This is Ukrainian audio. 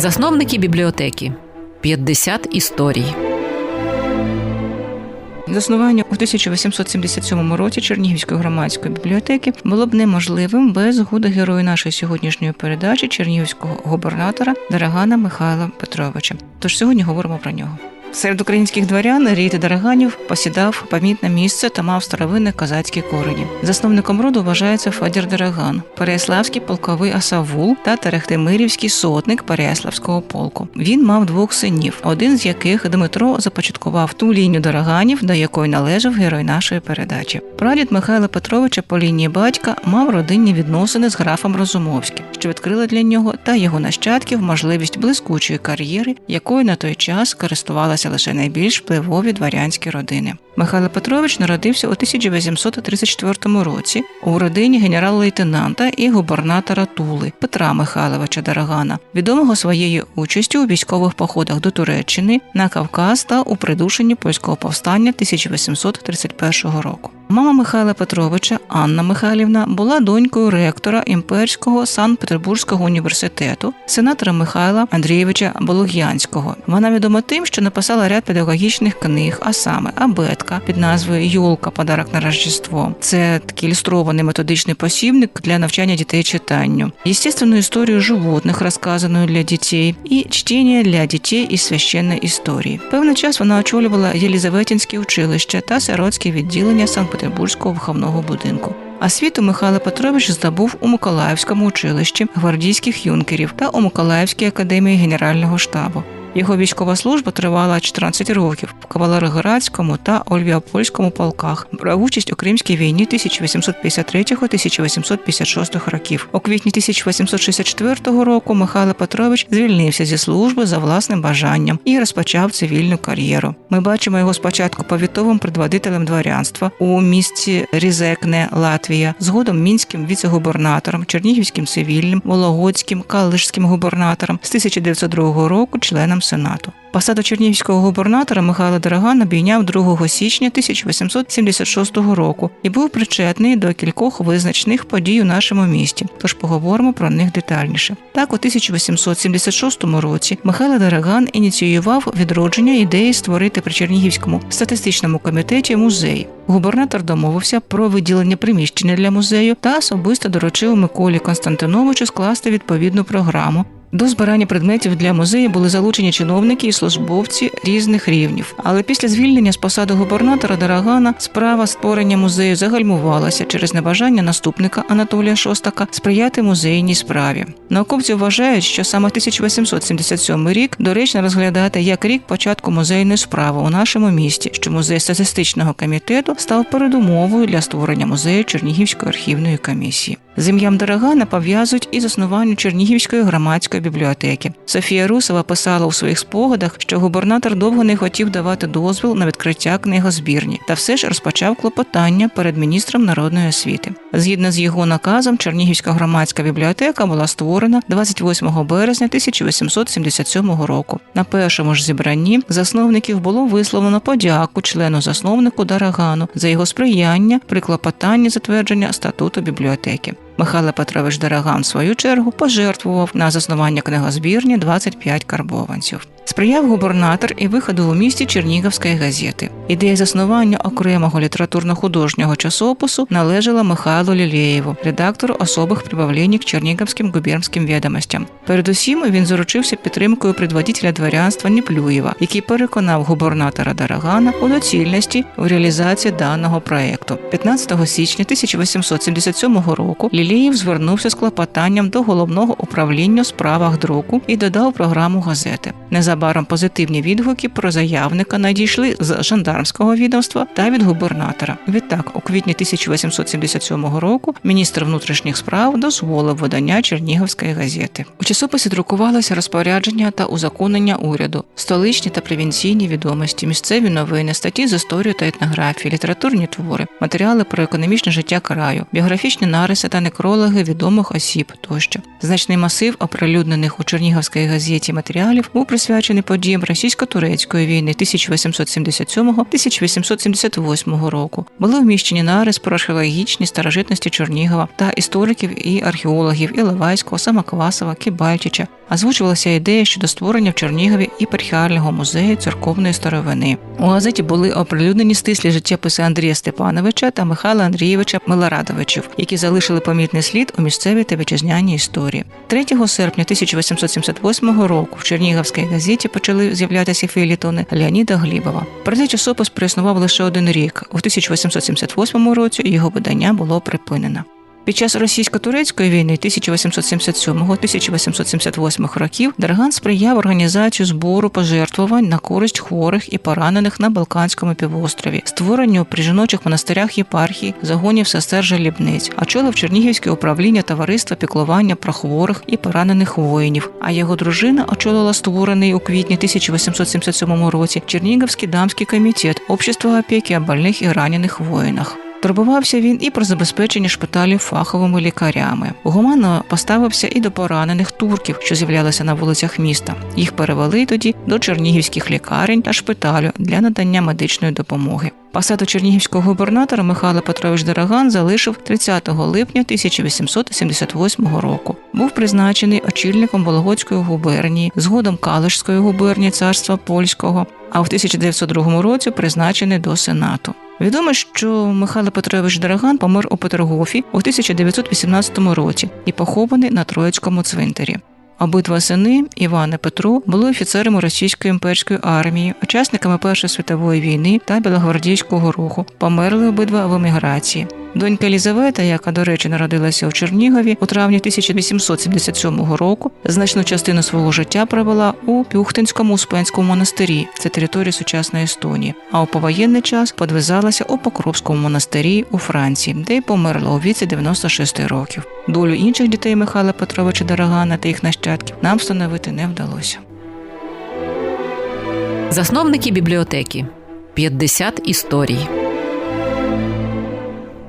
Засновники бібліотеки 50 історій. Заснування у 1877 році Чернігівської громадської бібліотеки було б неможливим без згоди герою нашої сьогоднішньої передачі чернігівського губернатора Дарагана Михайла Петровича. Тож сьогодні говоримо про нього. Серед українських дворян рід Дараганів посідав помітне місце та мав старовинні козацькі корені. Засновником роду вважається Федір Дараган, переяславський полковий асавул та Терехтимирівський сотник Переяславського полку. Він мав двох синів, один з яких Дмитро започаткував ту лінію Дараганів, до якої належав герой нашої передачі. Прадід Михайла Петровича по лінії батька мав родинні відносини з графом Розумовським, що відкрили для нього та його нащадків можливість блискучої кар'єри, якою на той час користувалася лише найбільш впливові дворянські родини. Михайло Петрович народився у 1834 році у родині генерал-лейтенанта і губернатора Тули Петра Михайловича Дарагана, відомого своєю участю у військових походах до Туреччини на Кавказ та у придушенні польського повстання 1831 року. Мама Михайла Петровича Анна Михайлівна була донькою ректора імперського Санкт-Петербурзького університету, сенатора Михайла Андрійовича Болг'янського. Вона відома тим, що написала ряд педагогічних книг, а саме Абетка під назвою Юлка Подарок на Рождество. Це такий ілюстрований методичний посібник для навчання дітей читанню, естественну історію животних, розказану для дітей, і чтення для дітей із священної історії. Певний час вона очолювала Єлізаветінське училище та сиротське відділення Санкт-Петербурзького виховного будинку. А світу Михайло Петрович здобув у Миколаївському училищі гвардійських юнкерів та у Миколаївській академії Генерального штабу. Його військова служба тривала 14 років в Кавалероградському та Ольвіапольському полках. Брав участь у Кримській війні 1853-1856 років. У квітні 1864 року Михайло Петрович звільнився зі служби за власним бажанням і розпочав цивільну кар'єру. Ми бачимо його спочатку повітовим предводителем дворянства у місті Різекне, Латвія, згодом мінським віце-губернатором, чернігівським цивільним, вологодським, калишським губернатором з 1902 року членом Сенату. Посаду чернігівського губернатора Михайло Дороган обійняв 2 січня 1876 року і був причетний до кількох визначних подій у нашому місті. Тож поговоримо про них детальніше. Так, у 1876 році Михайло Дороган ініціював відродження ідеї створити при Чернігівському статистичному комітеті музей. Губернатор домовився про виділення приміщення для музею та особисто доручив Миколі Константиновичу скласти відповідну програму. До збирання предметів для музею були залучені чиновники і службовці різних рівнів. Але після звільнення з посади губернатора Дарагана справа створення музею загальмувалася через небажання наступника Анатолія Шостака сприяти музейній справі. Науковці вважають, що саме 1877 рік доречно розглядати як рік початку музейної справи у нашому місті, що музей статистичного комітету став передумовою для створення музею Чернігівської архівної комісії. З ім'ям Дорогана пов'язують і заснування Чернігівської громадської бібліотеки. Софія Русова писала у своїх спогадах, що губернатор довго не хотів давати дозвіл на відкриття книгозбірні, та все ж розпочав клопотання перед міністром народної освіти. Згідно з його наказом, Чернігівська громадська бібліотека була створена 28 березня 1877 року. На першому ж зібранні засновників було висловлено подяку члену засновнику Дарагану за його сприяння при клопотанні затвердження статуту бібліотеки. Михайло Петрович Дараган, в свою чергу, пожертвував на заснування книгозбірні 25 карбованців. Сприяв губернатор і виходу у місті Чернігівської газети. Ідея заснування окремого літературно-художнього часопису належала Михайлу Лілєєву, редактору особих прибавлень к Чернігівським губернським відомостям. Передусім він заручився підтримкою предводителя дворянства Ніплюєва, який переконав губернатора Дарагана у доцільності у реалізації даного проекту. 15 січня 1877 року Лілєєв звернувся з клопотанням до головного управління у справах друку і додав програму газети. Незабаром позитивні відгуки про заявника надійшли з жандармського відомства та від губернатора. Відтак, у квітні 1877 року міністр внутрішніх справ дозволив видання Чернігівської газети. У часописі друкувалося розпорядження та узаконення уряду, столичні та провінційні відомості, місцеві новини, статті з історії та етнографії, літературні твори, матеріали про економічне життя краю, біографічні нариси та некрологи відомих осіб тощо. Значний масив оприлюднених у Чернігівській газеті матеріалів був присвячений подіям російсько-турецької війни 1877-1878 року. Були вміщені нарис про археологічні старожитності Чернігова та істориків і археологів Іловайського, Самоквасова, Кибальчича, озвучувалася ідея щодо створення в Чернігові іпархіального музею церковної старовини. У газеті були оприлюднені стислі життєписи Андрія Степановича та Михайла Андрійовича Милорадовичів, які залишили помітний слід у місцевій та вітчизняній історії. 3 серпня 1878 року в Чернігівській газеті почали з'являтися фейлітони Леоніда Глібова. Проте часопис проіснував лише один рік. У 1878 році його видання було припинено. Під час російсько-турецької війни 1877-1878 років Драган сприяв організацію збору пожертвувань на користь хворих і поранених на Балканському півострові, створенню при жіночих монастирях єпархії, загонів сестер жалібниць, очолив Чернігівське управління товариства піклування про хворих і поранених воїнів. А його дружина очолила створений у квітні 1877 році Чернігівський дамський комітет Общества опіки о больних і ранених воїнах. Турбувався він і про забезпечення шпиталів фаховими лікарями. Гуманно поставився і до поранених турків, що з'являлися на вулицях міста. Їх перевели тоді до чернігівських лікарень та шпиталю для надання медичної допомоги. Посаду чернігівського губернатора Михайло Петрович Дороган залишив 30 липня 1878 року. Був призначений очільником Вологодської губернії, згодом Калишської губернії царства польського. А в 1902 році призначений до сенату. Відомо, що Михайло Петрович Дороган помер у Петергофі у 1918 році і похований на Троїцькому цвинтарі. Обидва сини Іван і Петро були офіцерами російської імперської армії, учасниками Першої світової війни та Білогвардійського руху. Померли обидва в еміграції. Донька Елізавета, яка, до речі, народилася у Чернігові у травні 1877 року, значну частину свого життя провела у Пюхтинському Успенському монастирі, це територія сучасної Естонії. А у повоєнний час подвизалася у Покровському монастирі у Франції, де й померла у віці 96 років. Долю інших дітей Михайла Петровича Дорогана та їх нащадків нам встановити не вдалося. Засновники бібліотеки 50 історій.